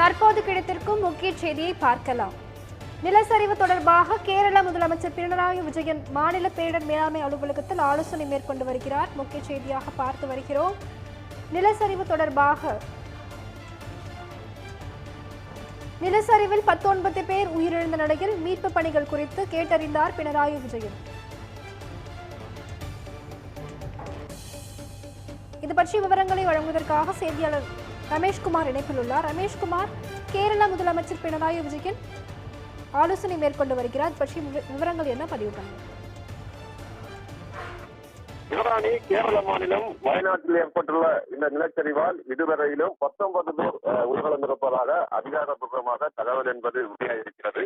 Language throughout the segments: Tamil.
தற்போது கிடைத்திருக்கும் முக்கிய செய்தியை பார்க்கலாம். நிலச்சரிவு தொடர்பாக கேரள முதலமைச்சர் பினராயி விஜயன் மாநில பேரிடர் மேலாண்மை அலுவலகத்தில் ஆலோசனை மேற்கொண்டு வருகிறார். முக்கிய செய்தியாக பார்த்து வருகிறோம். நிலச்சரிவு தொடர்பாக நிலச்சரிவில் பத்தொன்பது பேர் உயிரிழந்த நிலையில் மீட்பு பணிகள் குறித்து கேட்டறிந்தார் பினராயி விஜயன். இது பற்றிய விவரங்களை வழங்குவதற்காக செய்தியாளர் ரமேஷ்குமார் இணைப்பில் உள்ளார் ரமேஷ்குமார் கேரள முதலமைச்சர் பினராயி விஜயன் ஆலோசனை மேற்கொண்டு வருகிறார். பற்றி விவரங்கள் என்ன பதிவு பண்ணுங்க சிவராணி கேரள மாநிலம் வயநாட்டில் ஏற்பட்டுள்ள இந்த நிலச்சரிவால் இதுவரையிலும் பத்தொன்பது பேர் உயிரிழந்திருப்பதாக அதிகாரப்பூர்வமாக தகவல் என்பது உறுதியாயிருக்கிறது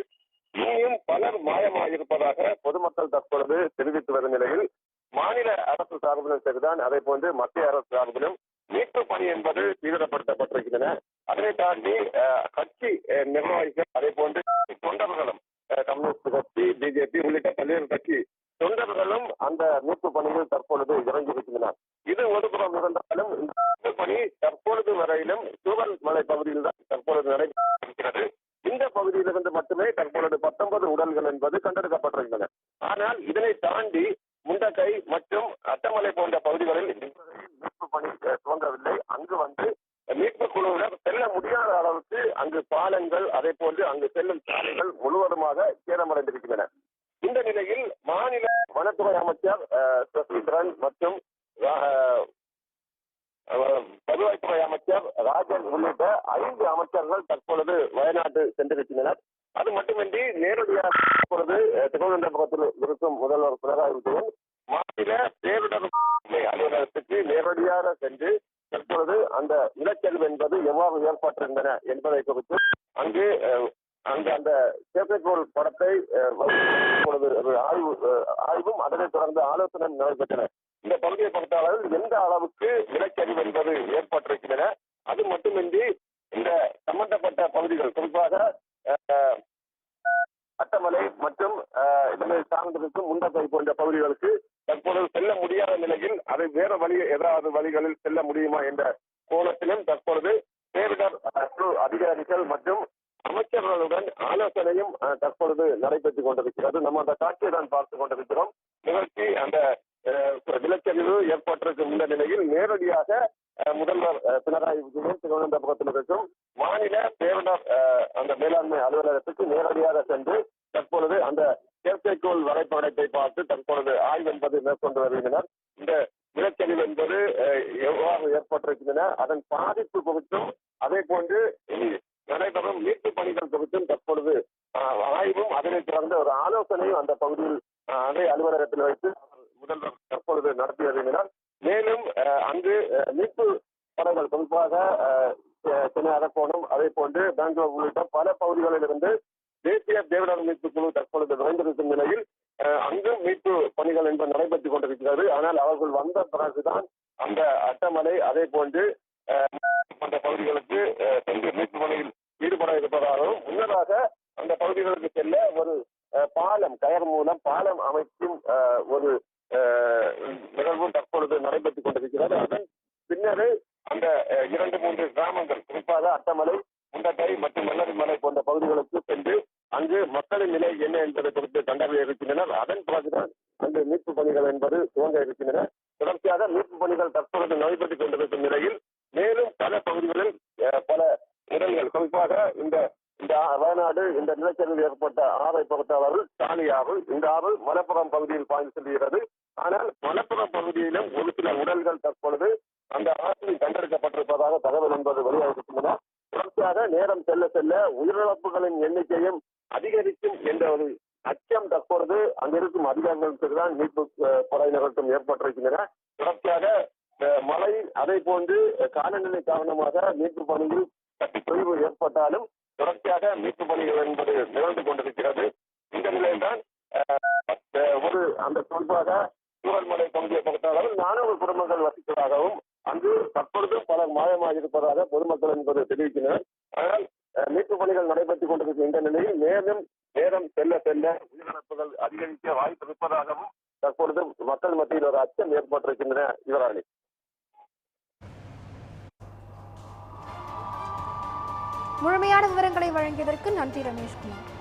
இனியும் பலர் மாயமாயிருப்பதாக பொதுமக்கள் தற்பொழுது தெரிவித்து வரும் நிலையில் மாநில அரசு சார்பிலும் சரிதான். அதே போன்று மத்திய அரசு சார்பிலும் மீட்பு பணி என்பது தீவிரப்படுத்தப்பட்டிருக்கின்றன. அதனை தாண்டி கட்சி நிர்வாகிகள் அதே போன்று தொண்டர்களும் கம்யூனிஸ்ட் கட்சி பிஜேபி உள்ளிட்ட பல்வேறு கட்சி தொண்டர்களும் அந்த மீட்பு பணியில் தற்பொழுது இறங்கியிருக்கின்றனர். இது ஒருபுறம் இருந்தாலும் இந்த பணி தற்பொழுது வரையிலும் சூழல் மலை பகுதியில் தான் தற்பொழுது நடைபெற்றிருக்கிறது இந்த பகுதியிலிருந்து மட்டுமே தற்பொழுது பத்தொன்பது உடல்கள் என்பது கண்டெடுக்கப்பட்டது ஆனால் இதனை தாண்டி முண்டக்கை மற்றும் அட்டமலை போன்ற பகுதிகளில் இதுவரையில் மீட்பு பணி அஹ், துவங்கவில்லை அங்கு வந்து மீட்பு குழுவினர் செல்ல முடியாத அளவுக்கு அங்கு பாலங்கள் அதே போன்று அங்கு செல்லும் சாலைகள் முழுவதுமாக சேதமடைந்திருக்கின்றன. இந்த நிலையில் மாநில வனத்துறை அமைச்சர் அஹ், சசிதரன் மற்றும் வருவாய்த்துறை அமைச்சர் ராஜன் உள்ளிட்ட ஐந்து அமைச்சர்கள் தற்பொழுது வயநாடு சென்றிருக்கின்றனர். அது மட்டுமின்றி நேரடியாக தற்பொழுது திருவனந்தபுரத்தில் இருக்கும் முதல்வர் பினராயி விஜயன் மாநில பேரிடர் அலுவலகத்துக்கு நேரடியாக சென்று இப்பொழுது அந்த நிலச்சரிவு என்பது எவ்வாறு ஏற்பட்டிருந்தன என்பதை குறித்து அங்கு அஹ், அங்கு அந்த செயற்கைக்கோள் படத்தை இப்பொழுது ஆய்வு ஆய்வும் அதனைத் தொடர்ந்து ஆலோசனை நடைபெற்றன. இந்த பகுதியை பொறுத்தளவில் எந்த அளவுக்கு இலக்கறிவு என்பது ஏற்பட்டிருக்கின்றன அது மட்டுமின்றி இந்த சம்பந்தப்பட்ட பகுதிகள் குறிப்பாக அட்டமலை மற்றும் இதனை சார்ந்திருக்கும் முண்டக்கை போன்ற பகுதிகளுக்கு தற்பொழுது செல்ல முடியாத நிலையில் அதை வேற வழி ஏதாவது வழிகளில் செல்ல முடியுமா என்ற கோணத்திலும் தற்பொழுது பேரிடர் குழு அதிகாரிகள் மற்றும் அமைச்சர்களுடன் ஆலோசனையும் தற்பொழுது நடைபெற்றுக் கொண்டிருக்கிறது. நம்ம அந்த காட்சியை தான் பார்த்துக் கொண்டிருக்கிறோம். நிகழ்ச்சி அந்த அஹ், நிலச்சரிவு ஏற்பட்டிருக்கும் இந்த நிலையில் நேரடியாக அஹ், முதல்வர் பினராயி விஜயன் திருவனந்தபுரத்தில் இருக்கும் மாநில பேரிடர் அஹ், அந்த மேலாண்மை அலுவலகத்துக்கு நேரடியாக சென்று கோணத்தை பார்த்து தற்பொழுது ஆய்வு என்பதை மேற்கொண்டு வருகின்றனர் இந்த நிலச்சரிவு என்பது எவ்வாறு ஏற்பட்டிருக்கின்றன அதன் பாதிப்பு குறித்தும் அதே போன்று இனி நடைபெறும் மீட்பு பணிகள் குறித்தும் தற்பொழுது ஆய்வும் அதனைத் தொடர்ந்து ஒரு ஆலோசனையும் அந்த பகுதியில் அதே அலுவலகத்தில் வைத்து முதல்வர் தற்பொழுது நடத்தி வருகின்றனர் மேலும் அங்கு மீட்பு படங்கள் குறிப்பாக சென்னை அரக்கோணம் அதே போன்று பெங்களூர் உள்ளிட்ட பல பகுதிகளில் இருந்து தேசிய பேரிடர் மீட்பு குழு தற்பொழுது விரைந்திருக்கும் நிலையில் அஹ், அங்கும் மீட்பு பணிகள் என்பது நடைபெற்றுக் ஆனால் அவர்கள் வந்த பிறகுதான் அந்த அட்டமலை அதே போன்று அந்த பகுதிகளுக்கு சென்று மீட்பு பணியில் ஈடுபட இருப்பதாகவும் முன்னதாக அந்த பகுதிகளுக்கு செல்ல ஒரு பாலம் கயர் மூலம் பாலம் அமைக்கும் ஒரு அஹ், நிகழ்வும் தற்பொழுது நடைபெற்றுக் கொண்டிருக்கிறது. அதன் பின்னரே அந்த இரண்டு மூன்று கிராமங்கள் குறிப்பாக அட்டமலை முண்டக்கை மற்றும் மல்லரிமலை போன்ற பகுதிகளுக்கு சென்று அங்கு மக்களின் நிலை என்ன என்பதை குறித்து கண்டறிய இருக்கின்றனர். அதன் பிறகுதான் அங்கு மீட்பு பணிகள் என்பது துவங்க இருக்கின்றன. தொடர்ச்சியாக மீட்பு பணிகள் தற்பொழுது நடைபெற்றுக் கொண்டிருக்கும் நிலையில் மேலும் பல பகுதிகளில் பல இடங்கள் குறிப்பாக இந்த இந்த வயநாடு இந்த நிலச்சரிவில் ஏற்பட்ட ஆறை பொறுத்தவர்கள் தாலி ஆறு இந்த ஆறு மலப்புறம் பகுதியில் பாய்ந்து செல்கிறது. ஆனால் மலப்புறம் பகுதியிலும் ஒரு சில உடல்கள் தற்பொழுது அந்த ஆற்றில் கண்டெடுக்கப்பட்டிருப்பதாக தகவல் என்பது வெளியாகிருக்கின்றன தொடர்ச்சியாக நேரம் செல்ல செல்ல உயிரிழப்புகளின் எண்ணிக்கையும் அதிகரிக்கும் என்ற ஒரு அச்சம் தற்பொழுது அங்கிருக்கும் அதிகாரிகளுக்கு தான் மீட்பு படையினர்களுக்கும் ஏற்பட்டிருக்கின்றன. தொடர்ச்சியாக அஹ், மழை அதே போன்று காலநிலை காரணமாக மீட்பு பணியில் தொய்வு ஏற்பட்டாலும் தொடர்ச்சியாக மீட்பு பணிகள் என்பது நிகழ்ந்து கொண்டிருக்கிறது. இந்த நிலையில்தான் அஹ், ஒரு அந்த குறிப்பாக சூழல்மலை பகுதியை பொறுத்தளவில் நானூறு குடும்பங்கள் வசிப்பதாகவும் அங்கு தற்பொழுது பலர் மாயமாக இருப்பதாக பொதுமக்கள் என்பது தெரிவிக்கின்றனர். ஆனால் மீட்பு பணிகள் நடைபெற்றுக் கொண்டிருக்கும் இந்த நிலையில் மேலும் நேரம் செல்ல செல்ல உயிரிழப்புகள் அதிகரிக்க வாய்ப்பு இருப்பதாகவும் தற்பொழுது மக்கள் மத்தியில் ஒரு அச்சம் ஏற்பட்டிருக்கின்றன யுவராணி முழுமையான விவரங்களை வழங்கியதற்கு நன்றி ரமேஷ்குமார்